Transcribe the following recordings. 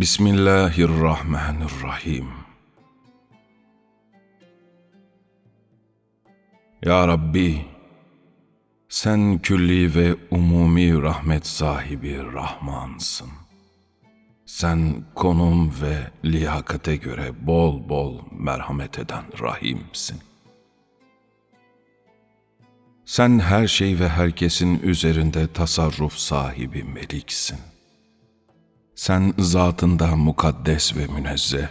Bismillahirrahmanirrahim. Ya Rabbi, sen külli ve umumi rahmet sahibi Rahmansın. Sen konum ve liyakate göre bol bol merhamet eden Rahimsin. Sen her şey ve herkesin üzerinde tasarruf sahibi Meliksin. Sen zatında mukaddes ve münezzeh,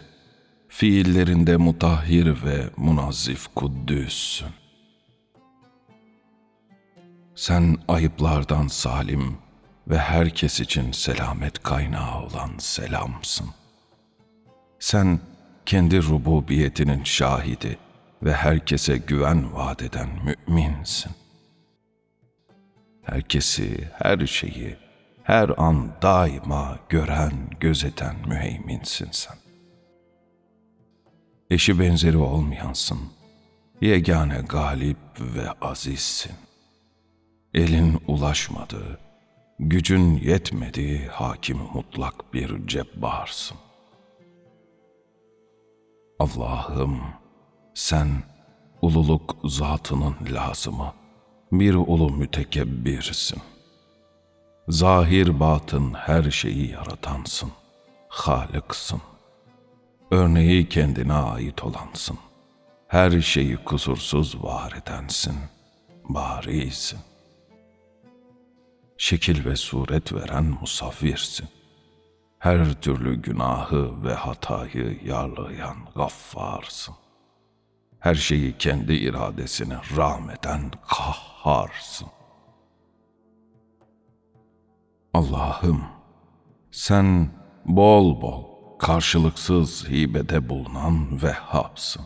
fiillerinde mutahhir ve munazzif kuddüssün. Sen ayıplardan salim ve herkes için selamet kaynağı olan selamsın. Sen kendi rububiyetinin şahidi ve herkese güven vaat eden müminsin. Herkesi, her şeyi, her an daima gören, gözeten müheyminsin sen. Eşi benzeri olmayansın. Yegane galip ve azizsin. Elin ulaşmadığı, gücün yetmediği hakim mutlak bir cebbarsın. Allah'ım sen ululuk zatının lazımı, bir ulu mütekebbirsin. Zahir batın her şeyi yaratansın, Halıksın. Örneği kendine ait olansın. Her şeyi kusursuz var edensin, barisin. Şekil ve suret veren musavvirsin. Her türlü günahı ve hatayı yarlayan gaffarsın. Her şeyi kendi iradesine rağmeden kahharsın. Allah'ım sen bol bol karşılıksız hibede bulunan Vehhab'sın.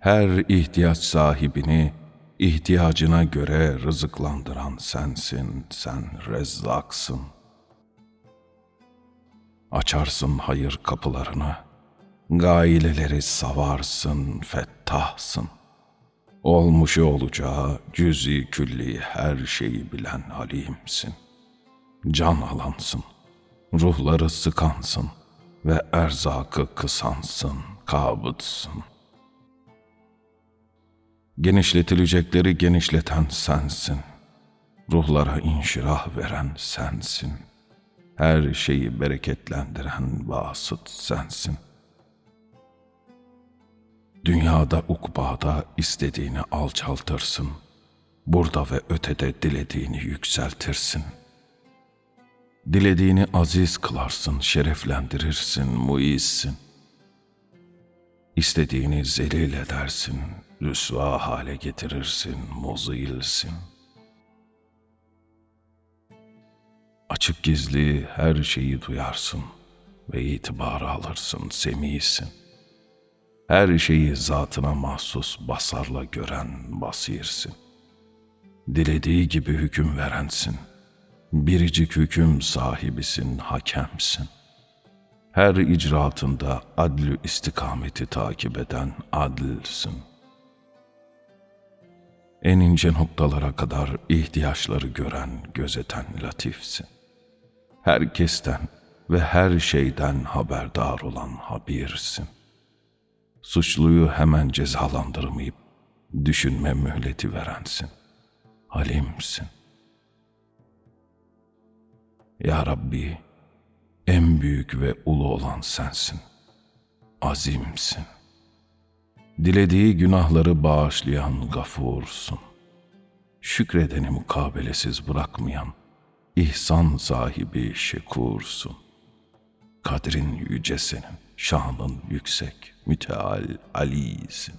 Her ihtiyaç sahibini ihtiyacına göre rızıklandıran sensin, sen rezzaksın. Açarsın hayır kapılarını, gaileleri savarsın, fettahsın. Olmuşu olacağı cüzi külli her şeyi bilen halimsin can alansın, ruhları sıkansın ve erzakı kısansın, kabıtsın. Genişletilecekleri genişleten sensin. Ruhlara inşirah veren sensin. Her şeyi bereketlendiren vasıt sensin. Dünyada ukbada istediğini alçaltırsın. Burada ve ötede dilediğini yükseltirsin.'' Dilediğini aziz kılarsın, şereflendirirsin, muizsin. İstediğini zelil edersin, rüsva hale getirirsin, muzilsin. Açık gizli her şeyi duyarsın ve itibarı alırsın, semisin. Her şeyi zatına mahsus basarla gören basirsin. Dilediği gibi hüküm verensin.'' Biricik hüküm sahibisin, hakemsin. Her icraatında adlü istikameti takip eden adilsin. En ince noktalara kadar ihtiyaçları gören, gözeten latifsin. Herkesten ve her şeyden haberdar olan habirsin. Suçluyu hemen cezalandırmayıp düşünme mühleti verensin. Halimsin.'' Ya Rabbi, en büyük ve ulu olan sensin. Azimsin. Dilediği günahları bağışlayan gafursun. Şükredeni mukabelesiz bırakmayan, ihsan sahibi şekursun. Kadrin yüce senin, şanın yüksek, müteal alisin.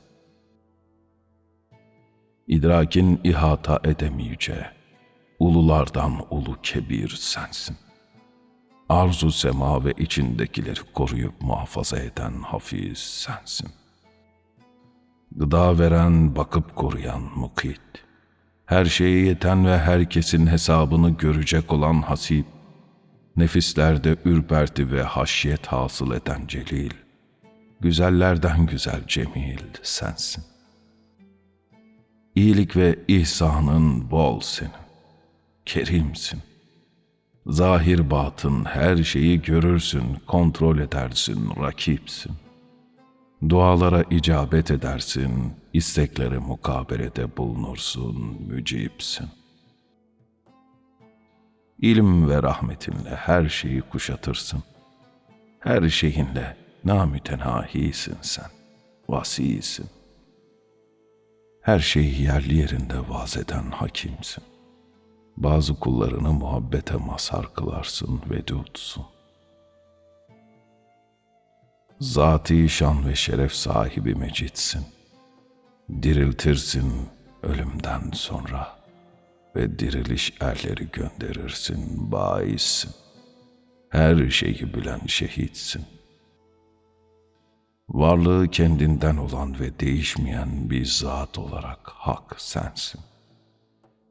İdrakin ihata edemeyeceği, ululardan ulu kebir sensin. Arzu sema ve içindekileri koruyup muhafaza eden hafiz sensin. Gıda veren, bakıp koruyan mukit. Her şeye yeten ve herkesin hesabını görecek olan hasip. Nefislerde ürperti ve haşyet hasıl eden celil. Güzellerden güzel cemil sensin. İyilik ve ihsanın bol senin kerimsin. Zahir batın her şeyi görürsün, kontrol edersin, rakipsin. Dualara icabet edersin, isteklere mukabelede bulunursun, mücipsin. İlim ve rahmetinle her şeyi kuşatırsın. Her şeyinle namütenahisin sen, vasisin. Her şeyi yerli yerinde vaz eden hakimsin. Bazı kullarını muhabbete mazhar kılarsın, vedudsun. Zati şan ve şeref sahibi mecitsin. Diriltirsin ölümden sonra ve diriliş erleri gönderirsin, baissin. Her şeyi bilen şehitsin. Varlığı kendinden olan ve değişmeyen bir zat olarak hak sensin.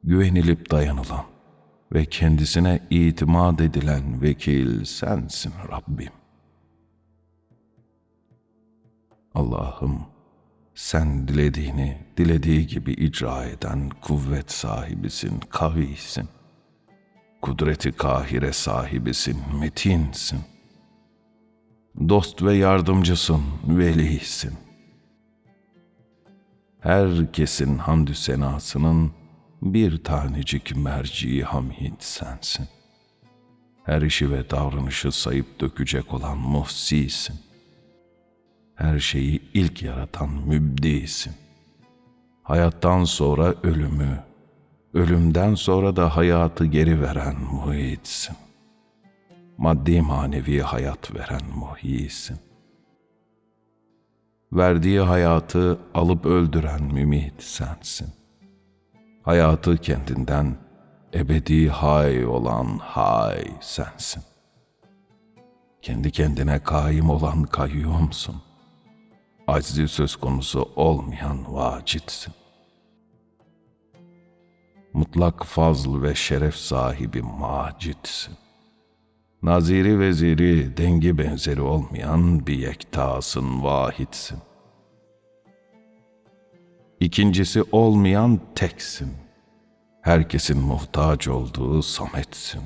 Güvenilip dayanılan ve kendisine itimat edilen vekil sensin Rabbim. Allah'ım sen dilediğini dilediği gibi icra eden kuvvet sahibisin, kavisin. Kudreti kahire sahibisin, metinsin. Dost ve yardımcısın, velisin. Herkesin hamdü senasının bir tanecik merci hamid sensin. Her işi ve davranışı sayıp dökecek olan muhsisin her şeyi ilk yaratan mübdisin. Hayattan sonra ölümü, ölümden sonra da hayatı geri veren muhitsin. Maddi manevi hayat veren muhyisin. Verdiği hayatı alıp öldüren mümit sensin. Hayatı kendinden ebedi hay olan hay sensin. Kendi kendine kaim olan kayyumsun aczi söz konusu olmayan vacitsin. Mutlak fazl ve şeref sahibi macitsin. Naziri veziri dengi benzeri olmayan bir yektasın, vahitsin. İkincisi olmayan teksin. Herkesin muhtaç olduğu sametsin.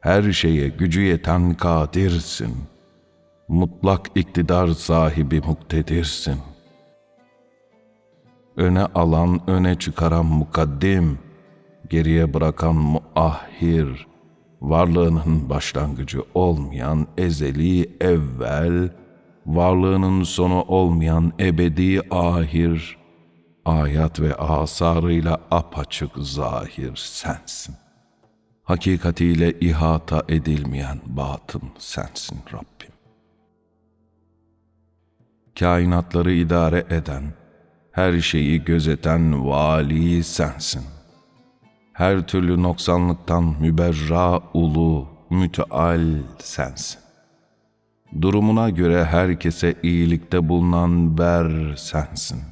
Her şeye gücü yeten kadirsin.'' mutlak iktidar sahibi muktedirsin. Öne alan, öne çıkaran mukaddim, geriye bırakan muahhir, varlığının başlangıcı olmayan ezeli evvel, varlığının sonu olmayan ebedi ahir, ayat ve asarıyla apaçık zahir sensin. Hakikatiyle ihata edilmeyen batın sensin Rabbim kainatları idare eden, her şeyi gözeten vali sensin. Her türlü noksanlıktan müberra ulu, müteal sensin. Durumuna göre herkese iyilikte bulunan ber sensin.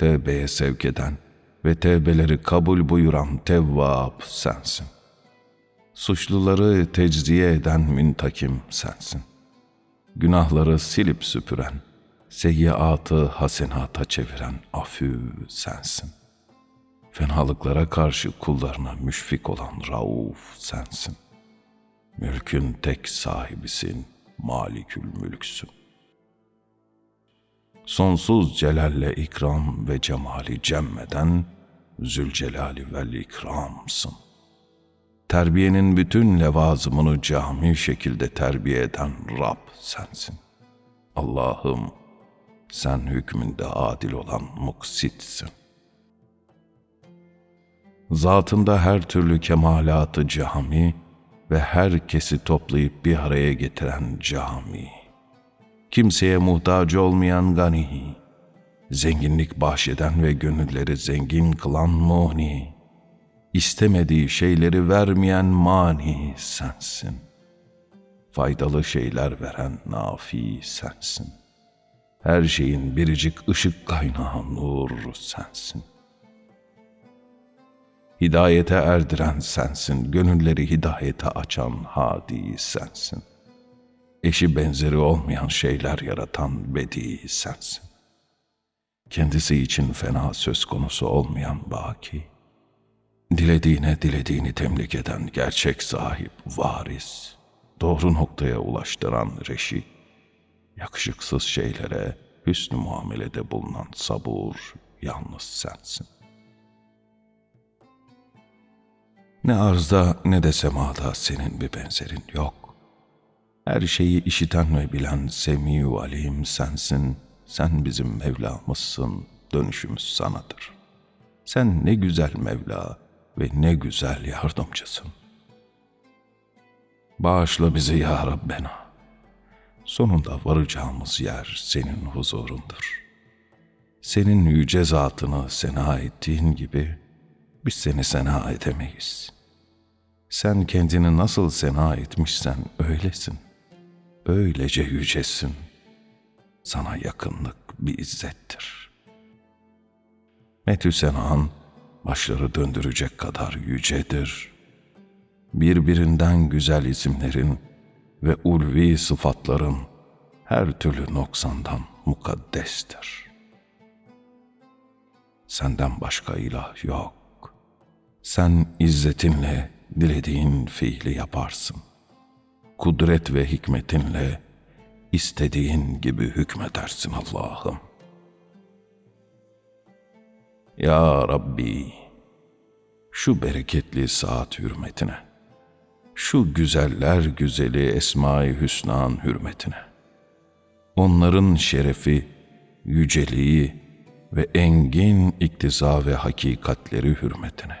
Tevbeye sevk eden ve tevbeleri kabul buyuran tevvab sensin. Suçluları tecziye eden müntakim sensin günahları silip süpüren, seyyiatı hasenata çeviren afü sensin. Fenalıklara karşı kullarına müşfik olan rauf sensin. Mülkün tek sahibisin, malikül mülksün. Sonsuz celalle ikram ve cemali cemmeden Zülcelali vel ikramsın.'' terbiyenin bütün levazımını cami şekilde terbiye eden Rab sensin. Allah'ım sen hükmünde adil olan muksitsin. Zatında her türlü kemalatı cami ve herkesi toplayıp bir araya getiren cami. Kimseye muhtaç olmayan gani, zenginlik bahşeden ve gönülleri zengin kılan muhni, istemediği şeyleri vermeyen mani sensin. Faydalı şeyler veren nafi sensin. Her şeyin biricik ışık kaynağı nur sensin. Hidayete erdiren sensin, gönülleri hidayete açan hadi sensin. Eşi benzeri olmayan şeyler yaratan bedi sensin. Kendisi için fena söz konusu olmayan baki dilediğine dilediğini temlik eden gerçek sahip, varis, doğru noktaya ulaştıran reşit, yakışıksız şeylere hüsnü muamelede bulunan sabur, yalnız sensin. Ne arzda ne de semada senin bir benzerin yok. Her şeyi işiten ve bilen Semiu Alim sensin. Sen bizim Mevlamızsın. Dönüşümüz sanadır. Sen ne güzel Mevla ve ne güzel yardımcısın. Bağışla bizi ya Rabbena. Sonunda varacağımız yer senin huzurundur. Senin yüce zatını sena ettiğin gibi biz seni sena edemeyiz. Sen kendini nasıl sena etmişsen öylesin. Öylece yücesin. Sana yakınlık bir izzettir. Metü senan başları döndürecek kadar yücedir. Birbirinden güzel isimlerin ve ulvi sıfatların her türlü noksandan mukaddestir. Senden başka ilah yok. Sen izzetinle dilediğin fiili yaparsın. Kudret ve hikmetinle istediğin gibi hükmedersin Allah'ım. Ya Rabbi, şu bereketli saat hürmetine, şu güzeller güzeli Esma-i Hüsna'nın hürmetine, onların şerefi, yüceliği ve engin iktiza ve hakikatleri hürmetine,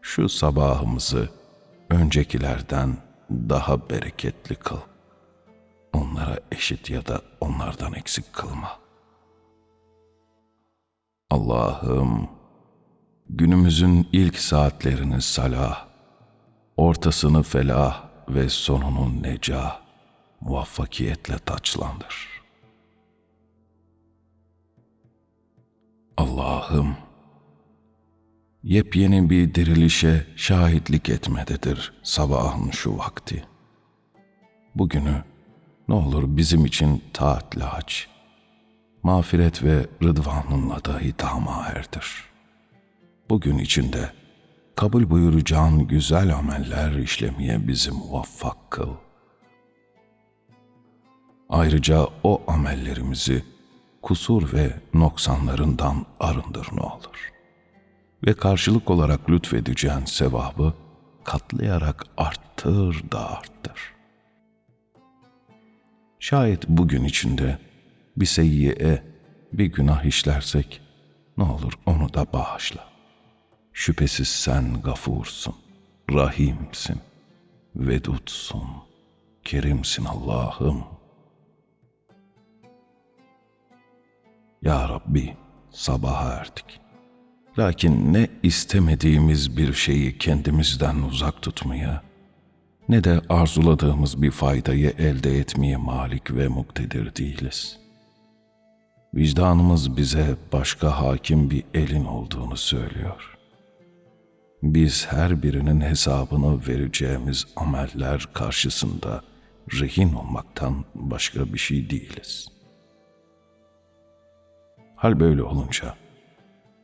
şu sabahımızı öncekilerden daha bereketli kıl. Onlara eşit ya da onlardan eksik kılma. Allah'ım, günümüzün ilk saatlerini salah, ortasını felah ve sonunu necah, muvaffakiyetle taçlandır. Allah'ım, yepyeni bir dirilişe şahitlik etmededir sabahın şu vakti. Bugünü ne olur bizim için taatle aç. Mağfiret ve rıdvanınla da hitama erdir. Bugün içinde kabul buyuracağın güzel ameller işlemeye bizi muvaffak kıl. Ayrıca o amellerimizi kusur ve noksanlarından arındır ne olur. Ve karşılık olarak lütfedeceğin sevabı katlayarak arttır da arttır. Şayet bugün içinde bir seyyiye, bir günah işlersek ne olur onu da bağışla. Şüphesiz sen gafursun, rahimsin, vedutsun, kerimsin Allah'ım. Ya Rabbi sabaha erdik. Lakin ne istemediğimiz bir şeyi kendimizden uzak tutmaya, ne de arzuladığımız bir faydayı elde etmeye malik ve muktedir değiliz. Vicdanımız bize başka hakim bir elin olduğunu söylüyor. Biz her birinin hesabını vereceğimiz ameller karşısında rehin olmaktan başka bir şey değiliz. Hal böyle olunca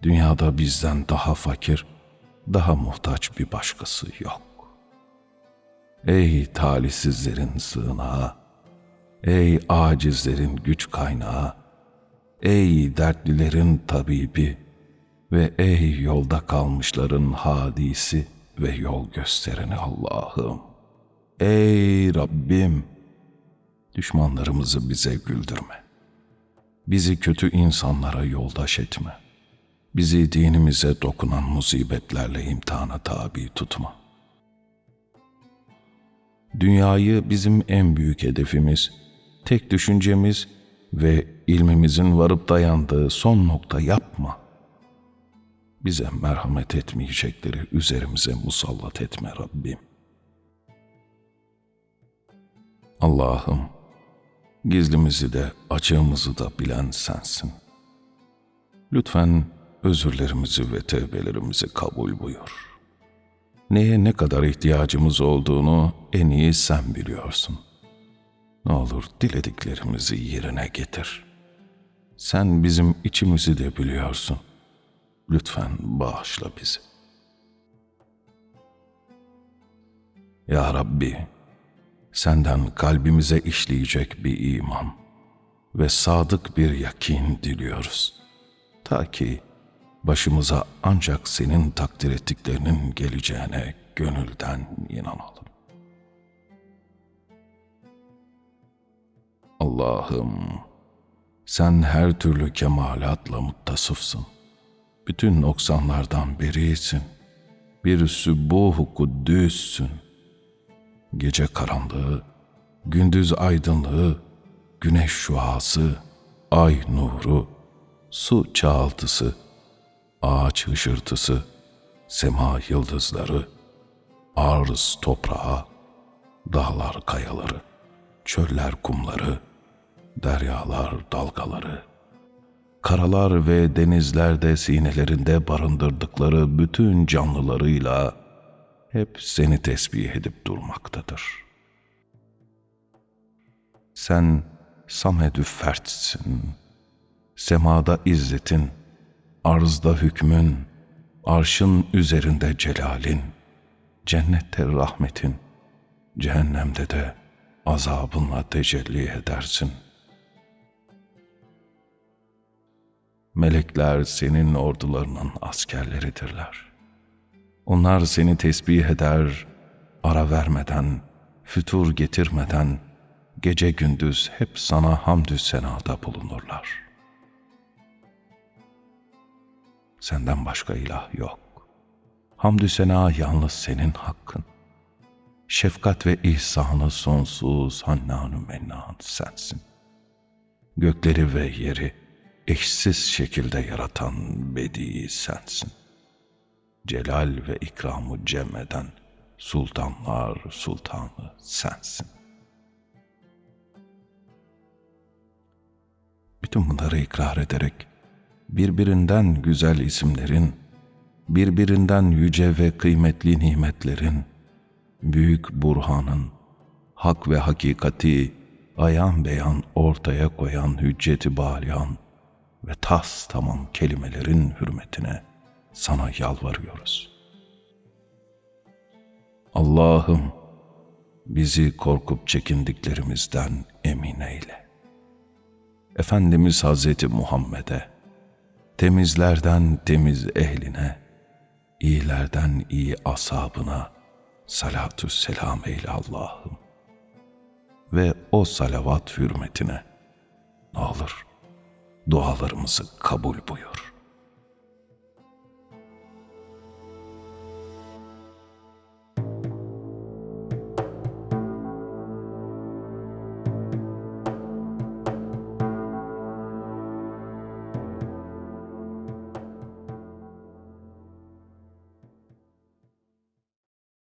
dünyada bizden daha fakir, daha muhtaç bir başkası yok. Ey talihsizlerin sığınağı, ey acizlerin güç kaynağı, ey dertlilerin tabibi ve ey yolda kalmışların hadisi ve yol göstereni Allah'ım. Ey Rabbim, düşmanlarımızı bize güldürme. Bizi kötü insanlara yoldaş etme. Bizi dinimize dokunan musibetlerle imtihana tabi tutma. Dünyayı bizim en büyük hedefimiz, tek düşüncemiz ve ilmimizin varıp dayandığı son nokta yapma. Bize merhamet etmeyecekleri üzerimize musallat etme Rabbim. Allah'ım, gizlimizi de açığımızı da bilen sensin. Lütfen özürlerimizi ve tevbelerimizi kabul buyur. Neye ne kadar ihtiyacımız olduğunu en iyi sen biliyorsun. Ne olur dilediklerimizi yerine getir. Sen bizim içimizi de biliyorsun. Lütfen bağışla bizi. Ya Rabbi, senden kalbimize işleyecek bir iman ve sadık bir yakin diliyoruz. Ta ki başımıza ancak senin takdir ettiklerinin geleceğine gönülden inanalım. Allah'ım, sen her türlü kemalatla muttasıfsın. Bütün noksanlardan berisin. Bir sübbuh kuddüssün. Gece karanlığı, gündüz aydınlığı, güneş şuası, ay nuru, su çağıltısı, ağaç hışırtısı, sema yıldızları, arz toprağı, dağlar kayaları, çöller kumları, deryalar dalgaları, karalar ve denizlerde sinelerinde barındırdıkları bütün canlılarıyla hep seni tesbih edip durmaktadır. Sen Samedü fertsin, semada izzetin, arzda hükmün, arşın üzerinde celalin, cennette rahmetin, cehennemde de azabınla tecelli edersin. Melekler senin ordularının askerleridirler. Onlar seni tesbih eder, ara vermeden, fütur getirmeden, gece gündüz hep sana hamdü senada bulunurlar. Senden başka ilah yok. Hamdü sena yalnız senin hakkın. Şefkat ve ihsanı sonsuz hannanu mennan sensin. Gökleri ve yeri eşsiz şekilde yaratan bedi sensin. Celal ve ikramı cem eden sultanlar sultanı sensin. Bütün bunları ikrar ederek birbirinden güzel isimlerin, birbirinden yüce ve kıymetli nimetlerin, büyük burhanın, hak ve hakikati ayan beyan ortaya koyan hücceti balyan ve tas tamam kelimelerin hürmetine sana yalvarıyoruz. Allah'ım bizi korkup çekindiklerimizden emin eyle. Efendimiz Hazreti Muhammed'e, temizlerden temiz ehline, iyilerden iyi ashabına salatü selam eyle Allah'ım. Ve o salavat hürmetine ne olur dualarımızı kabul buyur.